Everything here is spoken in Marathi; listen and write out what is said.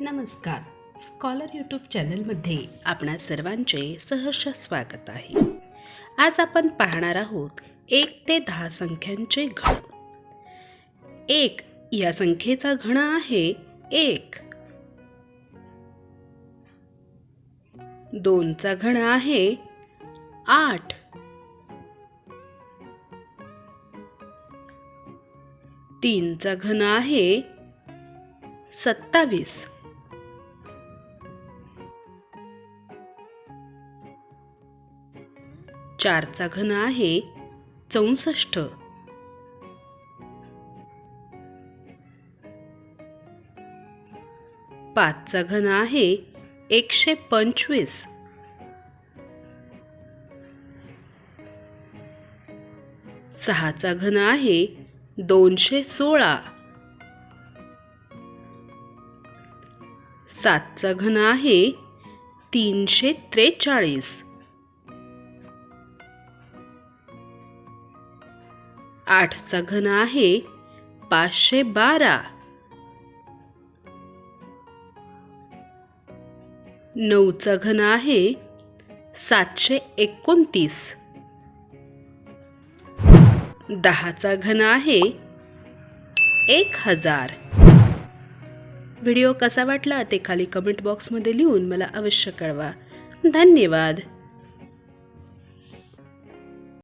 नमस्कार. स्कॉलर यूट्यूब चॅनलमध्ये आपणा सर्वांचे सहर्ष स्वागत आहे. आज आपण पाहणार आहोत एक ते दहा संख्यांचे घण एक या संख्येचा घण आहे एक. दोनचा घण आहे आठ. तीनचा घन आहे सत्तावीस. चारचा घन आहे चौसष्ट. पाचचा घन आहे एकशे पंचवीस. सहाचा घन आहे दोनशे सोळा. सातचा घन आहे तीनशे त्रेचाळीस. आठचा घन आहे पाचशे बारा. नऊचा घन आहे सातशे एकोणतीस. दहाचा घन आहे एक हजार. व्हिडिओ कसा वाटला ते खाली कमेंट बॉक्समध्ये लिहून मला अवश्य कळवा. धन्यवाद.